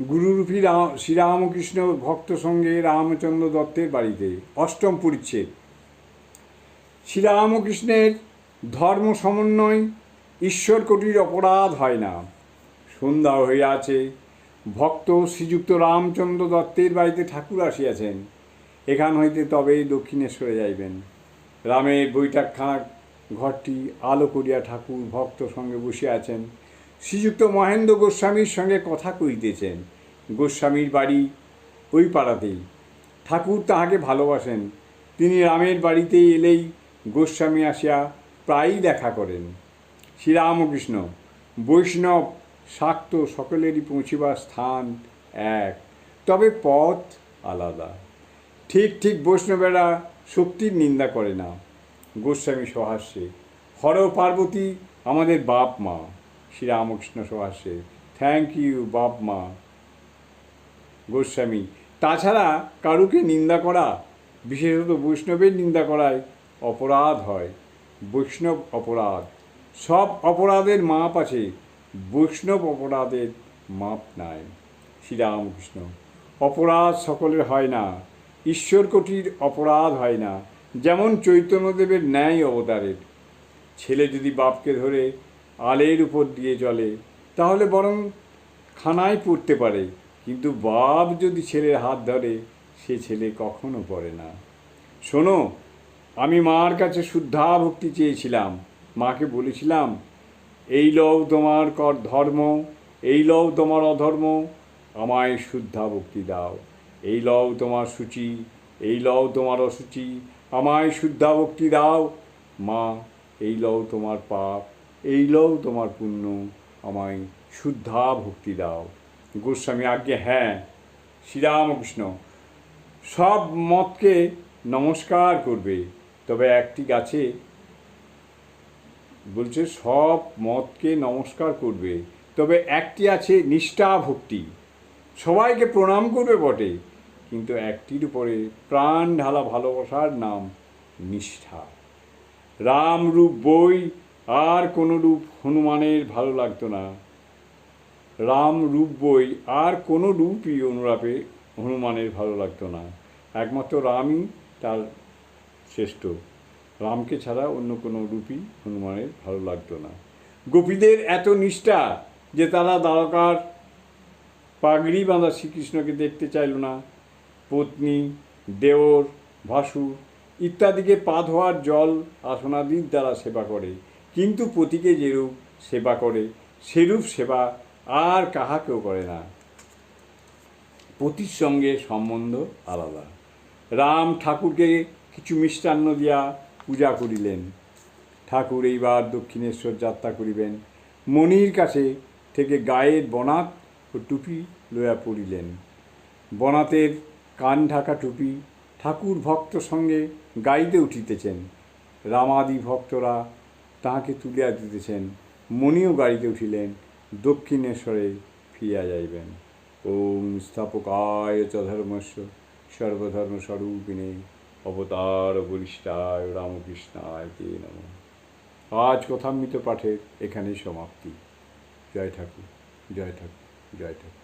গুরুরূপী রাম, শ্রীরামকৃষ্ণ ভক্ত সঙ্গে রামচন্দ্র দত্তের বাড়িতে। অষ্টম পরিচ্ছেদ। শ্রীরামকৃষ্ণের ধর্ম সমন্বয় ঈশ্বর কোটির অপরাধ হয় না। সন্ধ্যা আছে। ভক্ত শ্রীযুক্ত রামচন্দ্র দত্তের বাড়িতে ঠাকুর আসিয়াছেন। এখান হইতে তবেই দক্ষিণেশ্বরে যাইবেন। রামের বৈঠাকখানা ঘরটি আলো করিয়া ঠাকুর ভক্ত সঙ্গে বসে আছেন। শ্রীযুক্ত মহেন্দ্র গোস্বামীর সঙ্গে কথা কইতেছেন গোস্বামীর বাড়ি ওই পাড়াতেই। ঠাকুর তাহাকে ভালোবাসেন। তিনি রামের বাড়িতে এলেই গোস্বামী আসিয়া প্রায়ই দেখা করেন। শ্রীরামকৃষ্ণ, বৈষ্ণব শাক্ত সকলেরই পৌঁছিবার স্থান এক, তবে পথ আলাদা। ঠিক ঠিক বৈষ্ণবেরা শক্তির নিন্দা করে না। গোস্বামী সহাস্যে, হর পার্বতী, আমাদের বাপ মা। শ্রীরামকৃষ্ণ সহাস্যে থ্যাংক ইউ বাপ মা গোস্বামী। তাছাড়া কারুকে নিন্দা করা, বিশেষত বৈষ্ণবের নিন্দা করায় অপরাধ হয়। বৈষ্ণব অপরাধ। সব অপরাধের মাপ আছে। বৈষ্ণব অপরাধের মাপ নাই। শ্রীরামকৃষ্ণ। অপরাধ সকলের হয় না। ঈশ্বর কোটির অপরাধ হয় না। যেমন চৈতন্যদেবের ন্যায় অবতারের। ছেলে যদি বাপকে ধরে আলের উপর দিয়ে চলে। তাহলে বরং খানায় পড়তে পারে। কিন্তু বাপ যদি ছেলের হাত ধরে, সে ছেলে কখনো পড়ে না। শোনো, আমি মার কাছে শুদ্ধা ভক্তি চেয়েছিলাম। মাকে বলেছিলাম, এই লও তোমার কর ধর্ম, এই লও তোমার অধর্ম, আমায় শুদ্ধা ভক্তি দাও। এই লও তোমার সূচি, এই লও তোমার অসুচি, আমায় শুদ্ধা ভক্তি দাও। মা, এই লও তোমার পাপ এই লও তোমার পুণ্য, আমায় শুদ্ধা ভক্তি দাও। গোস্বামী আজ্ঞে হ্যাঁ শ্রীরামকৃষ্ণ, সব মতকে নমস্কার করবে, তবে একটি গাছে বলছে, সব মতকে নমস্কার করবে, তবে একটি আছে নিষ্ঠা ভক্তি। সবাইকে প্রণাম করবে বটে, কিন্তু একটির উপরে প্রাণ ঢালা ভালোবাসার নাম নিষ্ঠা। রাম রূপ বই আর কোনো রূপ হনুমানের ভালো লাগতো না। রাম রূপ বই আর কোনো রূপই অনুরাপে হনুমানের ভালো লাগতো না। একমাত্র রামই তার শ্রেষ্ঠ। রামকে ছাড়া অন্য কোনো রূপই হনুমানের ভালো লাগতো না। গোপীদের এত নিষ্ঠা যে তারা দ্বারকার পাগড়ি বাঁধা শ্রীকৃষ্ণকে দেখতে চাইল না। পত্নী, দেওর, ভাসুর ইত্যাদিকে পা ধোয়ার জল, আসনাদির দ্বারা সেবা করে। কিন্তু পতিকে যেরূপ সেবা করে, সেরূপ সেবা আর কাহাকেও করে না। পতির সঙ্গে সম্বন্ধ আলাদা। রাম ঠাকুরকে কিছু মিষ্টান্ন দিয়া পূজা করিলেন। ঠাকুর এইবার দক্ষিণেশ্বর যাত্রা করিবেন। মনির কাছে থেকে গায়ের বনাত ও টুপি লইয়া পড়িলেন। বনাতের কান ঢাকা টুপি ঠাকুর ভক্ত সঙ্গে গাইতে উঠিতেছেন। রামাদি ভক্তরা তাহাকে তুলিয়া দিতেছেন। মণিও গাড়িতে উঠিলেন, দক্ষিণেশ্বরে ফিরিয়া যাইবেন। ওম স্থাপকায় চ ধর্মস্য সর্বধর্ম স্বরূপিণে অবতার বরিষ্ঠায় রামকৃষ্ণায় তে নম। আজ কথামৃত পাঠের এখানেই সমাপ্তি। জয় ঠাকুর জয় ঠাকুর জয় ঠাকুর।